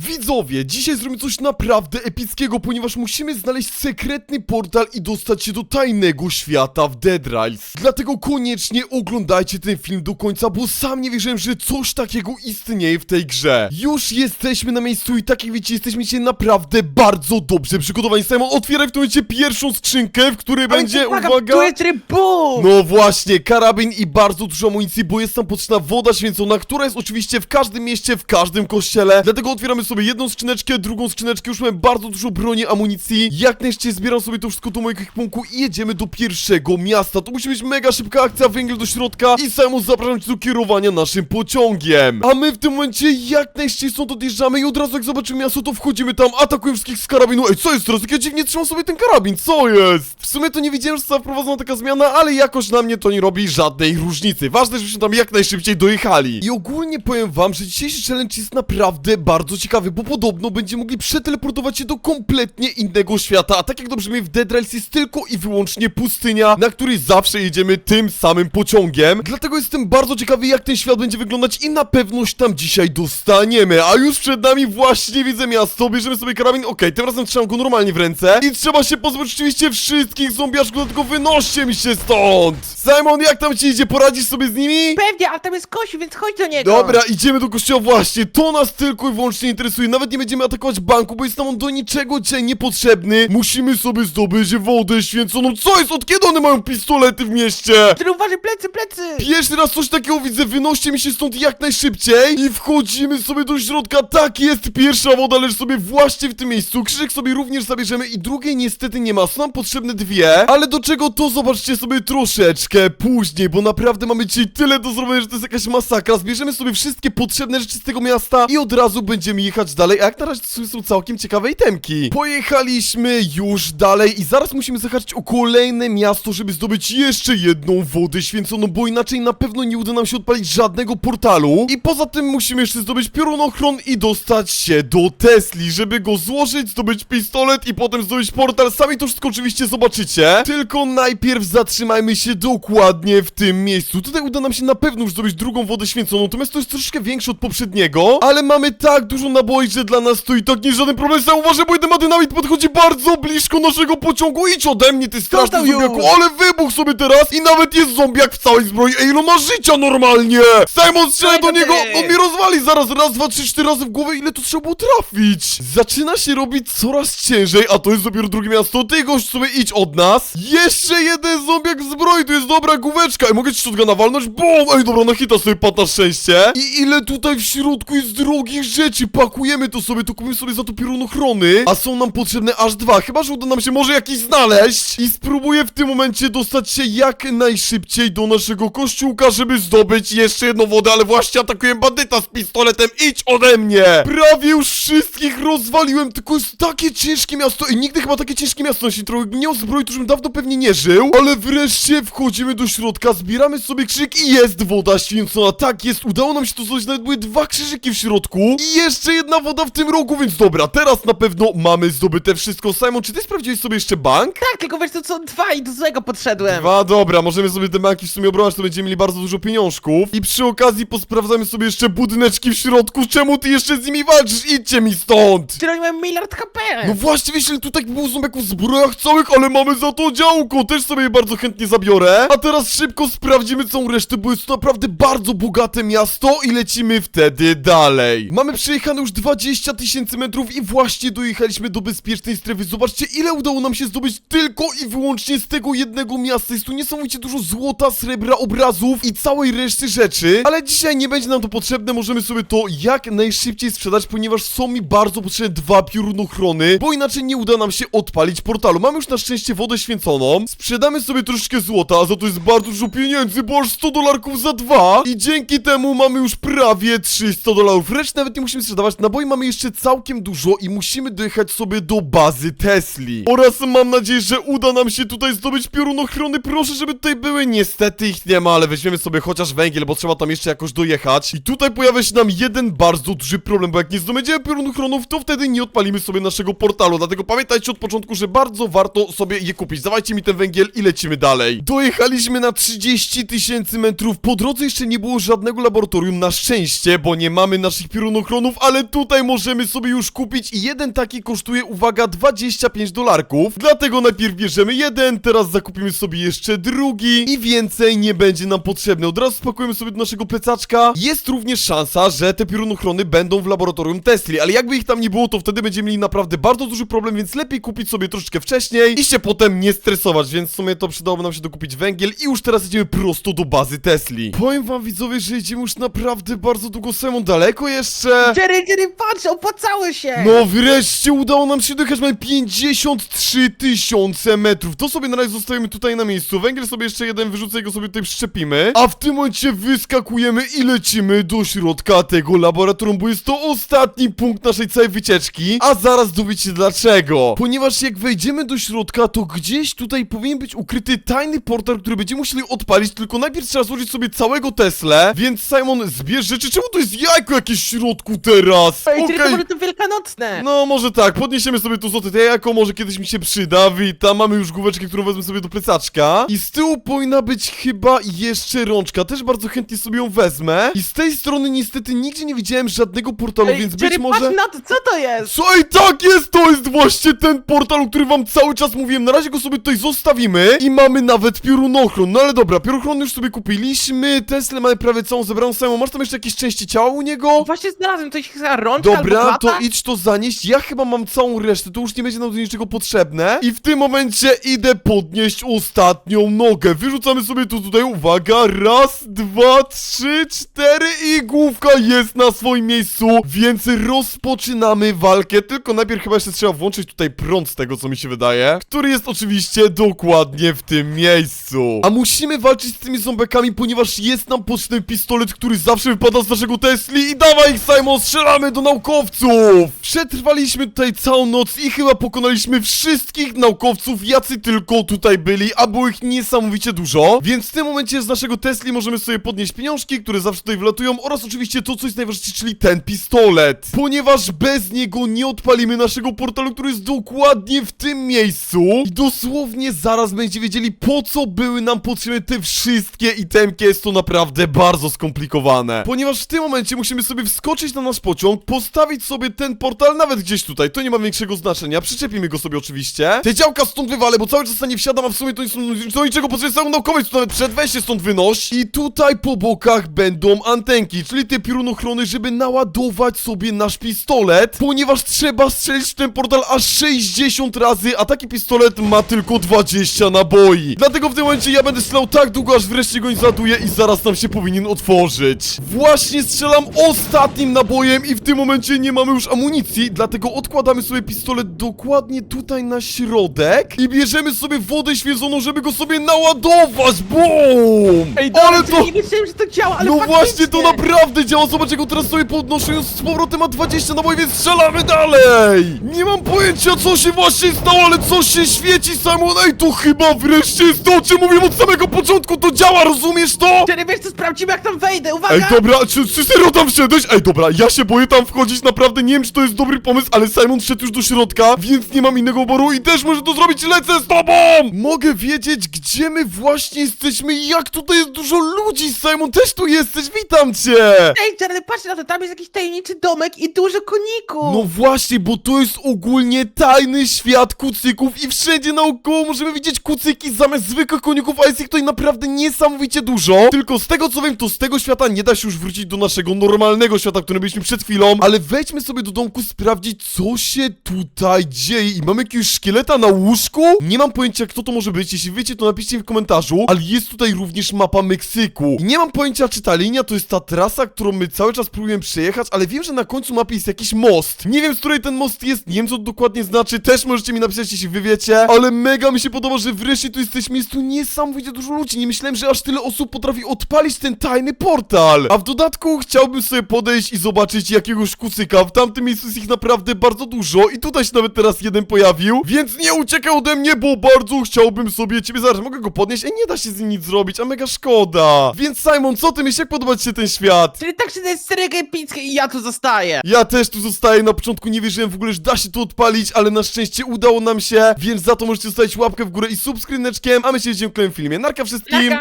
Widzowie, dzisiaj zrobimy coś naprawdę epickiego, ponieważ musimy znaleźć sekretny portal i dostać się do tajnego świata w Dead Rise. Dlatego koniecznie oglądajcie ten film do końca, bo sam nie wierzyłem, że coś takiego istnieje w tej grze. Już jesteśmy na miejscu i tak jak wiecie, jesteśmy dzisiaj naprawdę bardzo dobrze przygotowani. Simon, otwieraj w tym momencie pierwszą skrzynkę, w której będzie, uwaga... Trybu! No właśnie, karabin i bardzo dużo amunicji, bo jest tam potrzebna woda święcona, która jest oczywiście w każdym mieście, w każdym kościele. Dlatego otwieramy sobie jedną skrzyneczkę, drugą skrzyneczkę, już mamy bardzo dużo broni, amunicji. Jak najszybciej zbieram sobie to wszystko do mojego ekwipunku i jedziemy do pierwszego miasta. To musi być mega szybka akcja, węgiel do środka i Simon zapraszam cię do kierowania naszym pociągiem. A my w tym momencie jak najszybciej stąd odjeżdżamy i od razu jak zobaczymy miasto, to wchodzimy tam, atakujemy wszystkich z karabinu. Ej, co jest teraz? Jak ja dziwnie trzymam sobie ten karabin, co jest? W sumie to nie wiedziałem, że została wprowadzona taka zmiana, ale jakoś na mnie to nie robi żadnej różnicy. Ważne, żebyśmy tam jak najszybciej dojechali. I ogólnie powiem wam, że dzisiejszy challenge jest naprawdę bardzo ciekawy, bo podobno będziemy mogli przeteleportować się do kompletnie innego świata, a tak jak dobrze mi w Dead Rails jest tylko i wyłącznie pustynia, na której zawsze jedziemy tym samym pociągiem. Dlatego jestem bardzo ciekawy, jak ten świat będzie wyglądać i na pewność tam dzisiaj dostaniemy. A już przed nami właśnie widzę miasto, bierzemy sobie karabin, okej, tym razem trzymam go normalnie w ręce i trzeba się pozbyć oczywiście wszystkich zombiaszków, dlatego wynoście mi się stąd! Simon, jak tam ci idzie? Poradzisz sobie z nimi? Pewnie, a tam jest kościół, więc chodź do niego! Dobra, idziemy do kościoła właśnie, to nas tylko i wyłącznie interesuje, nawet nie będziemy atakować banku, bo jest nam on do niczego dzisiaj niepotrzebny. Musimy sobie zdobyć wodę święconą, co jest? Od kiedy one mają pistolety w mieście? Ty uważaj, plecy, plecy! Pierwszy raz coś takiego widzę, wynoście mi się stąd jak najszybciej i wchodzimy sobie do środka, tak jest, pierwsza woda leży sobie właśnie w tym miejscu, krzyżyk sobie również zabierzemy i drugiej niestety nie ma, są nam potrzebne dwie, ale do czego to zobaczcie sobie troszeczkę później, bo naprawdę mamy dzisiaj tyle do zrobienia, że to jest jakaś masakra, zbierzemy sobie wszystkie potrzebne rzeczy z tego miasta i od razu będziemy dalej, a jak na razie są całkiem ciekawe itemki. Pojechaliśmy już dalej i zaraz musimy zahaczyć o kolejne miasto, żeby zdobyć jeszcze jedną wodę święconą, bo inaczej na pewno nie uda nam się odpalić żadnego portalu. I poza tym musimy jeszcze zdobyć piorunochron i dostać się do Tesli, żeby go złożyć, zdobyć pistolet i potem zdobyć portal. Sami to wszystko oczywiście zobaczycie. Tylko najpierw zatrzymajmy się dokładnie w tym miejscu. Tutaj uda nam się na pewno już zdobyć drugą wodę święconą, natomiast to jest troszeczkę większe od poprzedniego, ale mamy tak dużo naboi, że dla nas to i tak nie żaden problem. Zauważę, bo jeden ma dynamit podchodzi bardzo blisko naszego pociągu. Idź ode mnie, ty straszny tam już? zombiaku, ale wybuch sobie teraz i nawet jest zombiak w całej zbroi. Ej, no ma życia normalnie! Simon strzelaj do do niego, on mnie rozwali zaraz, raz, dwa, trzy, cztery razy w głowę, ile to trzeba było trafić? Zaczyna się robić coraz ciężej, a to jest dopiero drugie miasto. Ty gość sobie idź od nas. Jeszcze jeden zombiak w zbroi, to jest dobra główeczka. Ej, mogę ci shotguna walnąć? Bum! Ej, dobra, na hita sobie padł na szczęście. I ile tutaj w środku jest drogich rzeczy. Pakujemy to sobie, to kupimy sobie za to piorunochrony. A są nam potrzebne aż dwa, chyba, że uda nam się może jakiś znaleźć. I spróbuję w tym momencie dostać się jak najszybciej do naszego kościółka, żeby zdobyć jeszcze jedną wodę, ale właśnie atakuję bandyta z pistoletem. Idź ode mnie! Prawie już wszystkich rozwaliłem, tylko jest takie ciężkie miasto. I nigdy chyba takie ciężkie miasto się trochę nie zbroi, to już bym dawno pewnie nie żył. Ale wreszcie wchodzimy do środka, zbieramy sobie krzyk i jest woda święcona. Tak jest, udało nam się to zrobić, nawet były dwa krzyżyki w środku. I jeszcze jedna woda w tym rogu, więc dobra, teraz na pewno mamy zdobyte wszystko. Simon, czy ty sprawdziłeś sobie jeszcze bank? Tak, tylko wiesz, to są dwa i do złego podszedłem. Dwa, dobra, możemy sobie te banki w sumie obrobić, to będziemy mieli bardzo dużo pieniążków. I przy okazji posprawdzamy sobie jeszcze budyneczki w środku. Czemu ty jeszcze z nimi walczysz? Idźcie mi stąd! Czyli oni mają miliard HP. No właśnie, wiesz, ile tutaj było zombiaków w zbrojach całych, ale mamy za to działko, też sobie je bardzo chętnie zabiorę. A teraz szybko sprawdzimy całą resztę, bo jest to naprawdę bardzo bogate miasto i lecimy wtedy dalej. Mamy przejechane już 20 tysięcy metrów i właśnie dojechaliśmy do bezpiecznej strefy. Zobaczcie, ile udało nam się zdobyć tylko i wyłącznie z tego jednego miasta. Jest tu niesamowicie dużo złota, srebra, obrazów i całej reszty rzeczy. Ale dzisiaj nie będzie nam to potrzebne, możemy sobie to jak najszybciej sprzedać, ponieważ są mi bardzo potrzebne dwa piorunochrony, bo inaczej nie uda nam się odpalić portalu. Mamy już na szczęście wodę święconą, sprzedamy sobie troszeczkę złota, a za to jest bardzo dużo pieniędzy, bo aż 100 dolarków za dwa i dzięki temu mamy już prawie 300 dolarów. Wreszcie nawet nie musimy sprzedawać naboi, mamy jeszcze całkiem dużo i musimy dojechać sobie do bazy Tesli. Oraz mam nadzieję, że uda nam się tutaj zdobyć piorunochrony. Proszę, żeby tutaj były. Niestety ich nie ma, ale weźmiemy sobie chociaż węgiel, bo trzeba tam jeszcze jakoś dojechać. I tutaj pojawia się nam jeden bardzo duży problem, bo jak nie zdobędziemy piorunochronów, to wtedy nie odpalimy sobie naszego portalu. Dlatego pamiętajcie od początku, że bardzo warto sobie je kupić. Dawajcie mi ten węgiel i lecimy dalej. Dojechaliśmy na 30 tysięcy metrów. Po drodze jeszcze nie było żadnego laboratorium, na szczęście, bo nie mamy naszych piorunochronów, ale tutaj możemy sobie już kupić i jeden taki kosztuje, uwaga, 25 dolarków. Dlatego najpierw bierzemy jeden, teraz zakupimy sobie jeszcze drugi i więcej nie będzie nam potrzebne. Od razu spakujemy sobie do naszego plecaczka. Jest również szansa, że te piorunochrony będą w laboratorium Tesli, ale jakby ich tam nie było, to wtedy będziemy mieli naprawdę bardzo duży problem, więc lepiej kupić sobie troszeczkę wcześniej i się potem nie stresować, więc w sumie to przydałoby nam się dokupić węgiel i już teraz idziemy prosto do bazy Tesli. Powiem wam widzowie, że idziemy już naprawdę bardzo długo Simon, daleko jeszcze? Jerry, Jerry, patrz, opłacały się! No wreszcie udało nam się dojechać, mamy 53 tysiące metrów. To sobie na razie zostajemy tutaj na miejscu. Węgiel sobie jeszcze jeden wyrzucę i go sobie tutaj przyczepimy. A w tym momencie wyskakujemy i lecimy do środka tego laboratorium, bo jest to ostatni punkt naszej całej wycieczki. A zaraz dowiecie dlaczego. Ponieważ jak wejdziemy do środka, to gdzieś tutaj powinien być ukryty tajny portal, który będziemy musieli odpalić, tylko najpierw trzeba złożyć sobie całego Tesla. Więc Simon, zbierz rzeczy. Czemu to jest jajko jakieś w środku teraz? Ej, Jerry, to Okej. może to wielkanocne! No, może tak, podniesiemy sobie to złote jajko, może kiedyś mi się przyda, witam, mamy już główeczkę, którą wezmę sobie do plecaczka. I z tyłu powinna być chyba jeszcze rączka, też bardzo chętnie sobie ją wezmę. I z tej strony niestety nigdzie nie widziałem żadnego portalu, Ej, więc być Jerry, może... patrz na to, co to jest? Co i tak jest, to jest właśnie ten portal, o którym wam cały czas mówiłem. Na razie go sobie tutaj zostawimy i mamy nawet piorunochron. No ale dobra, piorunochron już sobie kupiliśmy, Tesla mamy prawie całą zebraną samą. Masz tam jeszcze jakieś części ciała u niego? Właśnie znalazłem coś rączka Dobra, to idź to zanieść. Ja chyba mam całą resztę, to już nie będzie nam do niczego potrzebne. I w tym momencie idę podnieść ostatnią nogę. Wyrzucamy sobie tu tutaj, uwaga, raz, dwa, trzy, cztery i główka jest na swoim miejscu, więc rozpoczynamy walkę. Tylko najpierw chyba jeszcze trzeba włączyć tutaj prąd z tego, co mi się wydaje, który jest oczywiście dokładnie w tym miejscu. A musimy walczyć z tymi zombekami, ponieważ jest nam potrzebny pistolet, który zawsze wypada z naszego Tesli i dawaj ich, Simon, strzelamy do naukowców! Przetrwaliśmy tutaj całą noc i chyba pokonaliśmy wszystkich naukowców, jacy tylko tutaj byli, a było ich niesamowicie dużo, więc w tym momencie z naszego Tesli możemy sobie podnieść pieniążki, które zawsze tutaj wlatują oraz oczywiście to, co jest najważniejsze, czyli ten pistolet, ponieważ bez niego nie odpalimy naszego portalu, który jest dokładnie w tym miejscu. I dosłownie zaraz będziecie wiedzieli, po co były nam potrzebne te wszystkie itemki, jest to naprawdę bardzo skomplikowane, ponieważ w tym momencie musimy sobie wskoczyć na nasz pociąg, postawić sobie ten portal nawet gdzieś tutaj, to nie ma większego znaczenia, przyczepimy go sobie oczywiście, te działka stąd wywalę, bo cały czas nie wsiadam, a w sumie to są do niczego potrzebne, są naukowiec, to nawet przed wejście stąd wynoś. I tutaj po bokach będą antenki, czyli te piorunochrony, żeby naładować sobie nasz pistolet, ponieważ trzeba strzelić w ten portal aż 60 razy, a taki pistolet ma tylko 20 naboi. Dlatego w tym momencie ja będę strzelał tak długo, aż wreszcie go nie załaduje i zaraz nam się powinien otworzyć. Właśnie strzelam ostatnim nabojem i w tym momencie nie mamy już amunicji, dlatego odkładamy sobie pistolet dokładnie tutaj na środek i bierzemy sobie wodę świeconą, żeby go sobie naładować. BOOM! Ej, Ale to... nie wiedziałem, że to działa, ale No właśnie, to faktycznie. naprawdę działa. Zobacz, jak go teraz sobie podnoszę. już Z powrotem ma 20 naboi, więc strzelamy dalej. Nie mam pojęcia, co się właśnie stało, ale coś się świeci, Simon. Ej, to chyba wreszcie jest to, o czym mówiłem od samego początku. To działa, rozumiesz to? Jerry, wiesz co, sprawdzimy jak tam wejdę, uwaga! Ej, dobra, czy, czy serio tam wszedłeś? Ej, dobra, ja się boję tam wchodzić, naprawdę nie wiem, czy to jest dobry pomysł, ale Simon wszedł już do środka, więc nie mam innego wyboru i też może to zrobić, lecę z tobą! Mogę wiedzieć, gdzie my właśnie jesteśmy i jak tutaj jest dużo ludzi, Simon, też tu jesteś, witam cię! Ej, Jerry, patrz na to, tam jest jakiś tajemniczy domek i dużo koników! No właśnie, bo to jest ogólnie tajny świat kucyków i wszędzie naokoło możemy widzieć kucyki zamiast zwykłych koników, a jest ich tutaj naprawdę niesamowicie dużo. Tylko z tego co wiem, to z tego świata nie da się już wrócić do naszego normalnego świata, w którym byliśmy przed chwilą, ale wejdźmy sobie do domku sprawdzić, co się tutaj dzieje. I mamy jakiegoś szkieleta na łóżku? Nie mam pojęcia, kto to może być. Jeśli wiecie, to napiszcie w komentarzu, ale jest tutaj również mapa Meksyku. I nie mam pojęcia, czy ta linia to jest ta trasa, którą my cały czas próbujemy przejechać, ale wiem, że na końcu mapy jest jakiś most. Nie wiem, z której ten most jest, nie wiem, co to dokładnie znaczy, też możecie mi napisać, jeśli wy wiecie, ale mega mi się podoba, że wreszcie tu jesteśmy, jest tu niesamowicie dużo ludzi, nie myślałem, że aż tyle osób potrafi odpalić ten tajny portal. A w dodatku chciałbym sobie podejść i zobaczyć jakiegoś kucyka, w tamtym miejscu jest ich naprawdę bardzo dużo i tutaj się nawet teraz jeden pojawił, więc nie uciekaj ode mnie, bo bardzo chciałbym sobie ciebie, zaraz, mogę go podnieść? Ej, nie da się z nim nic zrobić, a mega szkoda. Więc Simon, co ty myślisz, jak podoba ci się ten świat? Czyli tak, to jest seryjka epicka i ja tu zostaję! Ja też tu zostaję, na początku nie wierzyłem w ogóle, że da się to odpalić, ale na szczęście udało nam się, więc za to możecie zostawić łapkę w górę i subskryneczkiem, a my się widzimy w kolejnym filmie. Narka wszystkim! Narka!